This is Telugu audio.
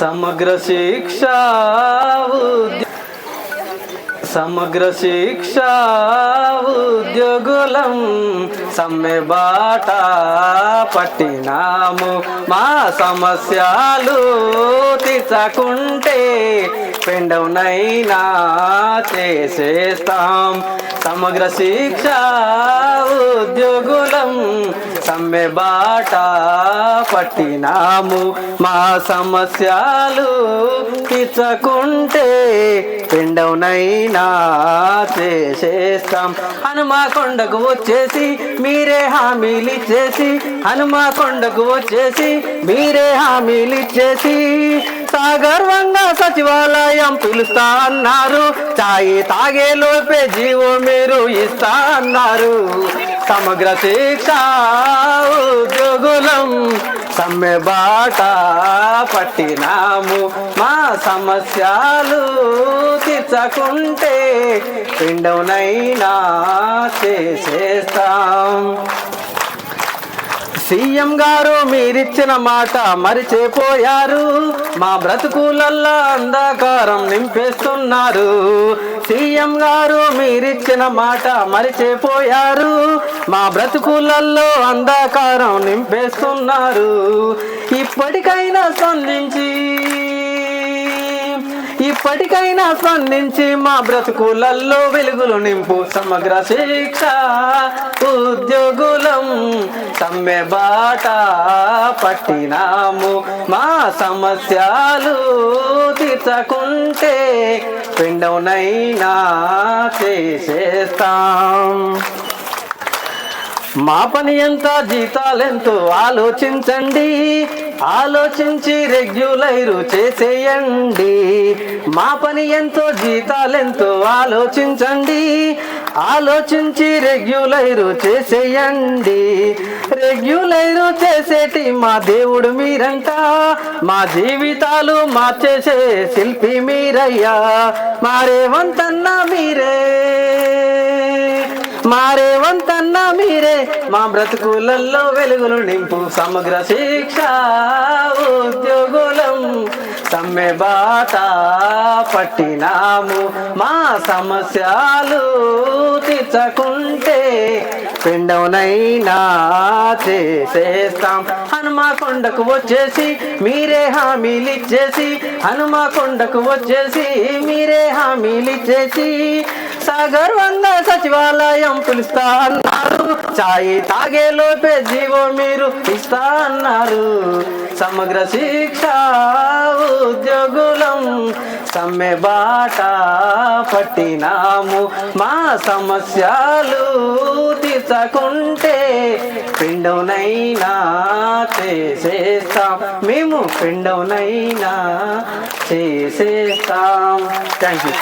సమగ్ర శిక్ష ఉద్య- సమగ్ర శిక్ష ఉద్యోగులం సమ్మె బాట పట్టినాము. మా సమస్యలు తీర్చకుంటే పిండవునైనా చేసేస్తాం. సమగ్ర శిక్ష ఉద్యోగులం సమ్మె బాట పట్టినాము. మా సమస్యలు తీర్చకుంటే పిండవునైనా చేసేస్తాం. హనుమాకొండకు వచ్చేసి మీరే హామీలు ఇచ్చేసి హనుమాకొండకు వచ్చేసి మీరే హామీలు ఇచ్చేసి సాగర్వంగా సచివాలయం పిలుస్తా అన్నారు. చాయి తాగే లోపే జీవో మీరు ఇస్తా అన్నారు. సమగ్ర శిక్ష ఉద్యోగులం సమ్మె బాట పట్టినాము. మా సమస్యలు తీర్చకుంటే పిండవునైనా చేసేస్తాం. సీఎం గారు మీరిచ్చిన మాట మరిచిపోయారు. మా బ్రతుకులల్లా అంధకారం నింపేస్తున్నారు. సీఎం గారు మీరిచ్చిన మాట మరిచిపోయారు. మా బ్రతుకులల్లో అంధకారం నింపేస్తున్నారు. ఇప్పటికైనా స్పందించి ఇప్పటికైనా స్పందించి మా బ్రతుకులల్లో వెలుగులు నింపు సమగ్ర శిక్ష ఉద్యోగులం సమ్మె బాట పట్టినాము. మా సమస్యలు తీర్చకుంటే పిండవునైనా చేసేస్తాం. మా పని ఎంత జీతాలెంతో ఆలోచించండి. ఆలోచించి రెగ్యులైరు చేసేయండి. మా పని ఎంతో జీతాలెంతో ఆలోచించండి. ఆలోచించి రెగ్యులైరు చేసేయండి. రెగ్యులైరు చేసేటి మా దేవుడు మీరంట. మా జీవితాలు మార్చేసే శిల్పి మీరయ్యా. మారేవంతన్నా మీరే. మారే వంతన్నా మీరే మా బ్రతుకులల్లో వెలుగులు నింపు సమగ్ర శిక్ష ఉద్యోగులం. సమ్మె బాట పట్టినాము మా సమస్యలు తీర్చకుంటే పిండవునైనా చేసేస్తాం. హనుమాకొండకు వచ్చేసి మీరే హామీలు ఇచ్చేసి హనుమాకొండకు వచ్చేసి మీరే హామీలు ఇచ్చేసి గర్వంగా సచివాలయం పిలుస్తా అన్నారు చాయి తాగే లోపే జీవో మీరు ఇస్తా అన్నారు సమగ్ర శిక్ష ఉద్యోగులం సమ్మె బాట పట్టినాము. మా సమస్యలు తీర్చకుంటే పిండవునైనా చేసేస్తాం. మేము పిండవునైనా చేసేస్తాం. Thank you.